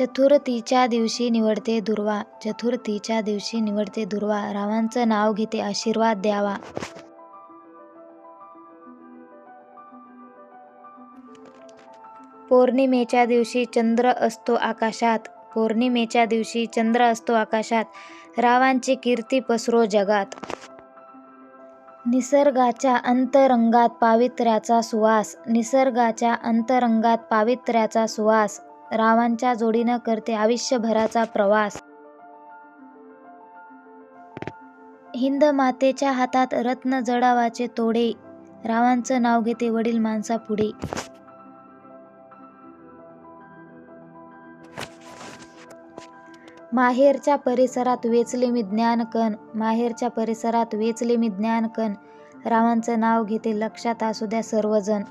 चतुर्थीच्या दिवशी निवडते दुर्वा. चतुर्थीच्या दिवशी निवडते दुर्वा. रावांचं नाव घेते आशीर्वाद द्यावा. पौर्णिमेच्या दिवशी चंद्र असतो आकाशात. पौर्णिमेच्या दिवशी चंद्र असतो आकाशात. रावांची कीर्ती पसरो जगात. निसर्गाच्या अंतरंगात पावित्र्याचा सुवास. निसर्गाच्या अंतरंगात पावित्र्याचा सुवास. रावांच्या जोडीनं करते आयुष्यभराचा प्रवास. हिंद मातेच्या हातात रत्न जडावाचे तोडे. रावांचं नाव घेते वडील माणसापुढे. माहेरच्या परिसरात वेचले मी ज्ञानकण. माहेरच्या परिसरात वेचले मी ज्ञानकण. रावांचं नाव घेते लक्षात असू द्या सर्वजण.